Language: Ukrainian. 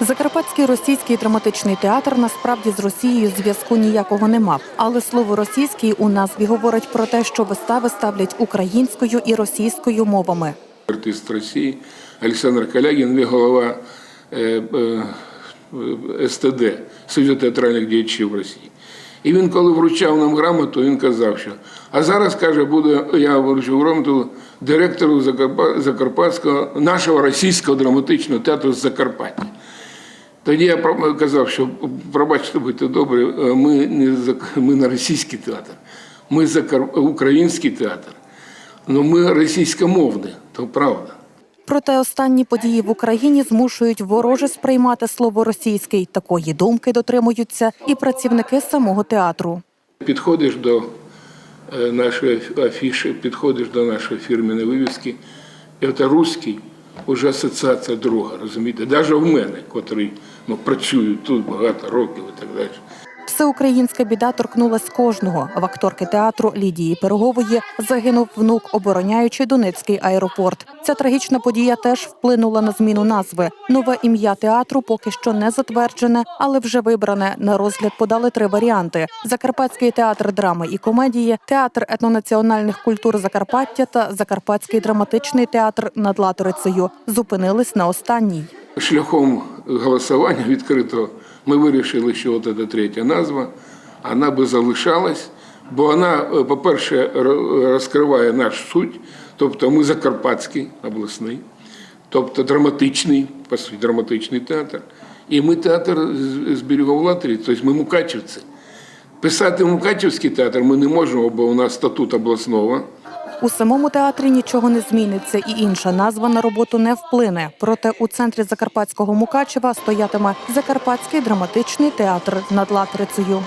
Закарпатський російський драматичний театр насправді з Росією зв'язку ніякого не мав. Але слово російський у назві говорить про те, що вистави ставлять українською і російською мовами. артист Росії Олександр Калягін, він голова е, е, СТД Союзу театральних діячів Росії. І він, коли вручав нам грамоту, він казав, що а зараз каже, буде я вручу грамоту директору Закарпатського нашого російського драматичного театру з Закарпаття. Тоді я казав, що пробачте, будьте добрі, е, ми не зак- ми не російський театр, ми закар... український театр. Ну ми російськомовні, то правда. Проте останні події в Україні змушують вороже сприймати слово російський. Такої думки дотримуються і працівники самого театру. Підходиш до е, нашої афіші, підходиш до нашої фірменної вивіски, це русський, вже асоціація друга, розумієте? Навіть в мене, котрий ну, працюю тут багато років і так далі. Всеукраїнська біда торкнулась кожного. В акторки театру Лідії Пирогової загинув внук, обороняючи Донецький аеропорт. Ця трагічна подія теж вплинула на зміну назви. Нове ім'я театру поки що не затверджене, але вже вибране. На розгляд подали три варіанти: Закарпатський театр драми і комедії, театр етнонаціональних культур Закарпаття та Закарпатський драматичний театр над Латорицею. Зупинились на останній. Шляхом голосування відкритого ми вирішили, що от ця третя назва, вона би залишалась, бо вона, е, по-перше, розкриває наш суть, тобто ми Закарпатський обласний, тобто драматичний, по суті, драматичний театр. І ми театр з- Береговлатері, тобто ми мукачівці. Писати Мукачівський театр ми не можемо, бо у нас статут обласного. У самому театрі нічого не зміниться, і інша назва на роботу не вплине. Проте у центрі Закарпатського Мукачева стоятиме Закарпатський драматичний театр над Латрицею.